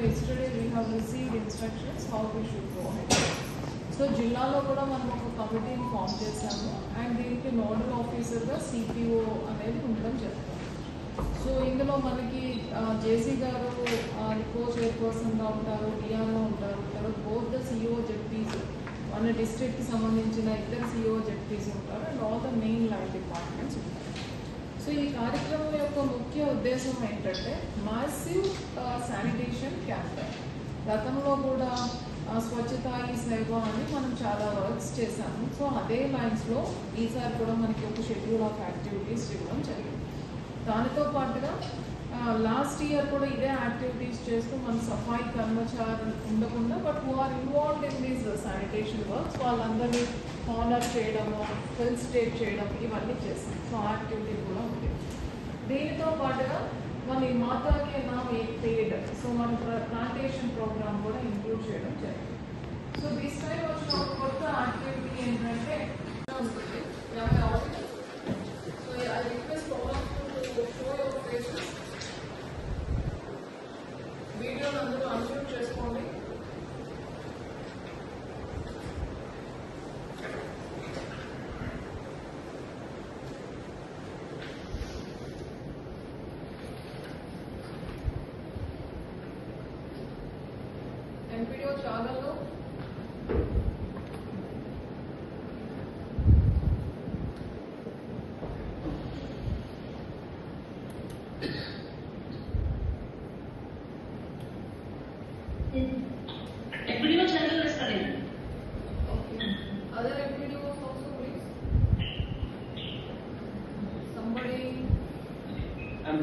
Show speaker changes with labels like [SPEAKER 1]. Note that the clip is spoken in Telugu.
[SPEAKER 1] yesterday we have received instructions how we should go ahead. So జిల్లాలో కూడా మనం ఒక కమిటీని ఫామ్ చేశాము. అండ్ దీనికి నోడల్ ఆఫీసర్గా సిపిఓ అనేది ఉండడం చెప్తాం సో ఇందులో మనకి జేసీ గారు కో చైర్పర్సన్గా ఉంటారు డిఆర్ఓ ఉంటారు తర్వాత బోత్ ద సిఇఓ జెడ్పీస్ మన డిస్ట్రిక్ట్కి సంబంధించిన ఇద్దరు సిఇఓ జెడ్పీస్ ఉంటారు and all the main line department so ఈ కార్యక్రమం యొక్క ముఖ్య ఉద్దేశం ఏంటంటే మాసివ్ శానిటేషన్ క్యాంపెయిన్ గతంలో కూడా uh, స్వచ్ఛత ఈ సేవ అని మనం చాలా వర్క్స్ చేశాము. సో అదే లైన్స్లో ఈసారి కూడా మనకి ఒక షెడ్యూల్ ఆఫ్ యాక్టివిటీస్ ఇవ్వడం జరిగింది. దానితో పాటుగా లాస్ట్ ఇయర్ కూడా ఇదే యాక్టివిటీస్ చేస్తూ మన సఫాయి కర్మచారులు ఉండకుండా but who are involved in these sanitation works వాళ్ళందరినీ ఆనర్ చేయడము ఫెలిసిటేట్ చేయడం ఇవన్నీ చేస్తాం. సో ఆ యాక్టివిటీ కూడా ఉంది. దీనితో పాటుగా మన ఈ మాతాకి నామ్ ఏ పేడ్ సో మన ప్లాంటేషన్ ప్రోగ్రామ్ కూడా ఇంక్లూడ్ చేయడం జరిగింది. సో దీస్ టైం ఎక్కువ చదవదు Somebody.
[SPEAKER 2] I'm